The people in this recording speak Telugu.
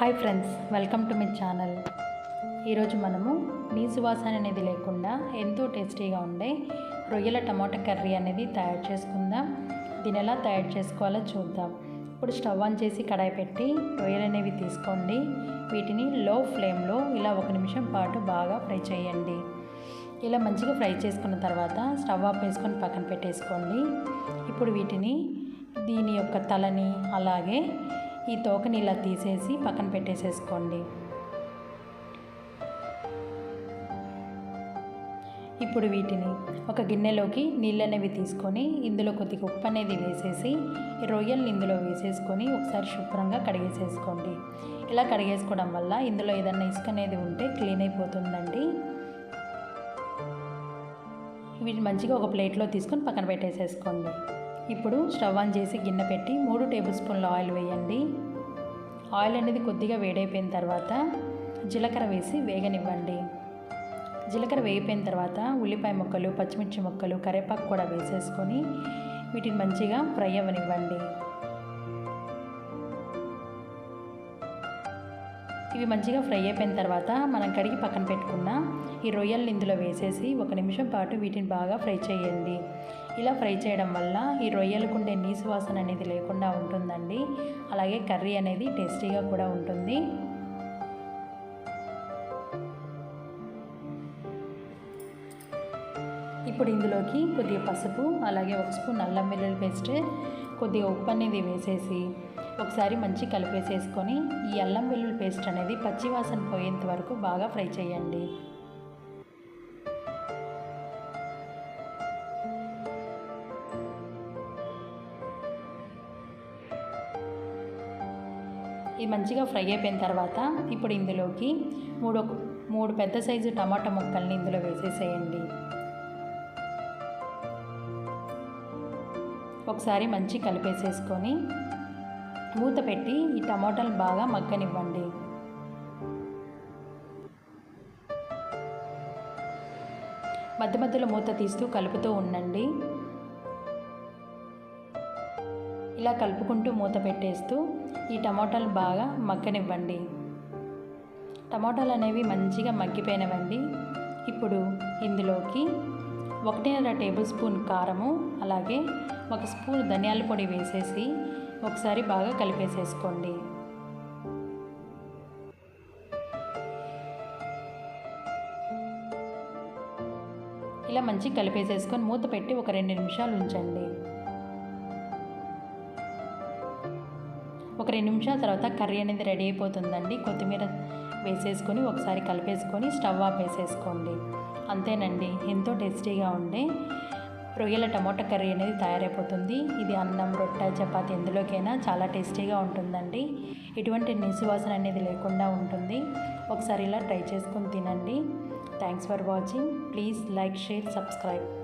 Hi friends welcome to my channel. ఈరోజు మనము నీసు వాసన అనేది లేకుండా ఎంతో టేస్టీగా ఉండే రొయ్యల టమాటా కర్రీ అనేది తయారు చేసుకుందాం. దీని ఎలా తయారు చేసుకోవాలో చూద్దాం. ఇప్పుడు స్టవ్ ఆన్ చేసి కడాయి పెట్టి రొయ్యలు అనేవి తీసుకోండి. వీటిని లో ఫ్లేమ్లో ఇలా ఒక నిమిషం పాటు బాగా ఫ్రై చేయండి. ఇలా మంచిగా ఫ్రై చేసుకున్న తర్వాత స్టవ్ ఆఫ్ వేసుకొని పక్కన పెట్టేసుకోండి. ఇప్పుడు వీటిని దీని యొక్క తలని అలాగే ఈ తోకని ఇలా తీసేసి పక్కన పెట్టేసేసుకోండి. ఇప్పుడు వీటిని ఒక గిన్నెలోకి నీళ్ళు అనేవి తీసుకొని ఇందులో కొద్దిగా ఉప్పు అనేది వేసేసి రొయ్యల్ని ఇందులో వేసేసుకొని ఒకసారి శుభ్రంగా కడిగేసేసుకోండి. ఇలా కడిగేసుకోవడం వల్ల ఇందులో ఏదన్నా ఇసుక అనేది ఉంటే క్లీన్ అయిపోతుందండి. వీటిని మంచిగా ఒక ప్లేట్లో తీసుకొని పక్కన పెట్టేసేసుకోండి. ఇప్పుడు స్టవ్ ఆన్ చేసి గిన్నె పెట్టి మూడు టేబుల్ స్పూన్ల ఆయిల్ వేయండి. ఆయిల్ అనేది కొద్దిగా వేడైపోయిన తర్వాత జీలకర్ర వేసి వేగనివ్వండి. జీలకర్ర వేగిపోయిన తర్వాత ఉల్లిపాయ ముక్కలు పచ్చిమిర్చి ముక్కలు కరివేపాకు కూడా వేసేసుకొని వీటిని మంచిగా ఫ్రై అవ్వనివ్వండి. ఇవి మంచిగా ఫ్రై అయిపోయిన తర్వాత మనం కడిగి పక్కన పెట్టుకున్న ఈ రొయ్యల్ని ఇందులో వేసేసి ఒక నిమిషం పాటు వీటిని బాగా ఫ్రై చేయండి. ఇలా ఫ్రై చేయడం వల్ల ఈ రొయ్యలకు ఉండే నీసు వాసన అనేది లేకుండా ఉంటుందండి. అలాగే కర్రీ అనేది టేస్టీగా కూడా ఉంటుంది. ఇప్పుడు ఇందులోకి కొద్దిగా పసుపు అలాగే ఒక స్పూన్ అల్లం వెల్లుల్లి పేస్ట్ కొద్దిగా ఉప్పు అనేది వేసేసి ఒకసారి మంచి కలిపేసేసుకొని ఈ అల్లం వెల్లుల్లి పేస్ట్ అనేది పచ్చివాసన పోయేంత వరకు బాగా ఫ్రై చేయండి. ఇది మంచిగా ఫ్రై అయిపోయిన తర్వాత ఇప్పుడు ఇందులోకి మూడు మూడు పెద్ద సైజు టమాటా ముక్కల్ని ఇందులో వేసేసేయండి. ఒకసారి మంచి కలిపేసేసుకొని మూత పెట్టి ఈ టమాటాలు బాగా మగ్గనివ్వండి. మధ్య మధ్యలో మూత తీస్తూ కలుపుతూ ఉండండి. ఇలా కలుపుకుంటూ మూత పెట్టేస్తూ ఈ టమాటాలు బాగా మగ్గనివ్వండి. టమాటాలు అనేవి మంచిగా మగ్గిపోయినవండి. ఇప్పుడు ఇందులోకి ఒకటిన్నర టేబుల్ స్పూన్ కారము అలాగే ఒక స్పూన్ ధనియాల పొడి వేసేసి ఒకసారి బాగా కలిపేసేసుకోండి. ఇలా మంచిగా కలిపేసేసుకొని మూత పెట్టి ఒక రెండు నిమిషాలు ఉంచండి. ఒక రెండు నిమిషాల తర్వాత కర్రీ అనేది రెడీ అయిపోతుందండి. కొత్తిమీర వేసేసుకొని ఒకసారి కలిపేసుకొని స్టవ్ ఆఫ్ వేసేసుకోండి అంతేనండి ఎంతో టేస్టీగా ఉండే రొయ్యల టమోటా కర్రీ అనేది తయారైపోతుంది. ఇది అన్నం రొట్టె చపాతి ఎందులోకైనా చాలా టేస్టీగా ఉంటుందండి. ఎటువంటి నిసువాసన అనేది లేకుండా ఉంటుంది. ఒకసారి ఇలా ట్రై చేసుకుని తినండి. Thanks for watching please like share subscribe